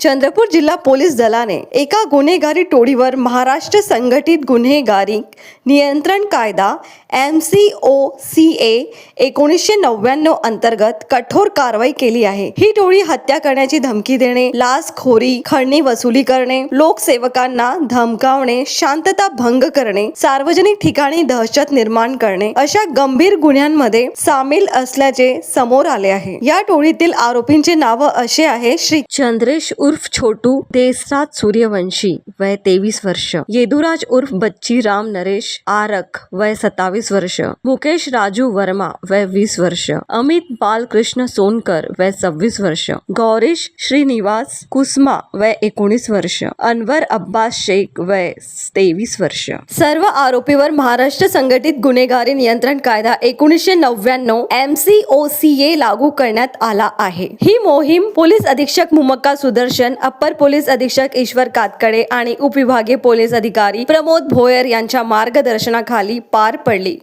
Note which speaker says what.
Speaker 1: चंद्रपूर जिल्हा पोलीस दलाने एका गुन्हेगारी टोळीवर महाराष्ट्र संघटित गुन्हेगारी नियंत्रण कायदा M C O C A एकोणीसशे नव्याण्णव अंतर्गत कठोर कारवाई केली आहे. ही टोळी हत्या करण्याची धमकी देणे लाचखोरी खंडणी वसुली करणे लोकसेवकांना धमकावणे शांतता भंग करणे सार्वजनिक ठिकाणी दहशत निर्माण करणे अशा गंभीर गुन्ह्यांमध्ये सामील असल्याचे समोर आले आहे. या टोळीतील आरोपींचे नाव असे आहे श्री चंद्रेश उर्फ छोटू देसराज सूर्यवंशी वय तेवीस वर्ष. येदुराज उर्फ बच्ची राम नरेश आरक वय सत्तावीस वर्ष. मुकेश राजू वर्मा वय वीस वर्ष. अमित बालकृष्ण सोनकर वय सव्वीस वर्ष. गौरीश श्रीनिवास कुसमा वय एकोणीस वर्ष. अनवर अब्बास शेख वय तेवीस वर्ष. सर्व आरोपीवर महाराष्ट्र संघटित गुन्हेगारी नियंत्रण कायदा एकोणीसशे नव्याण्णव M C O C A लागू करण्यात आला आहे. ही मोहीम पोलीस अधीक्षक मुमक्का सुदर्शन अप्पर पोलीस अधीक्षक ईश्वर कातकडे आणि उपविभागीय पोलीस अधिकारी प्रमोद भोयर यांच्या मार्गदर्शनाखाली पार पडली.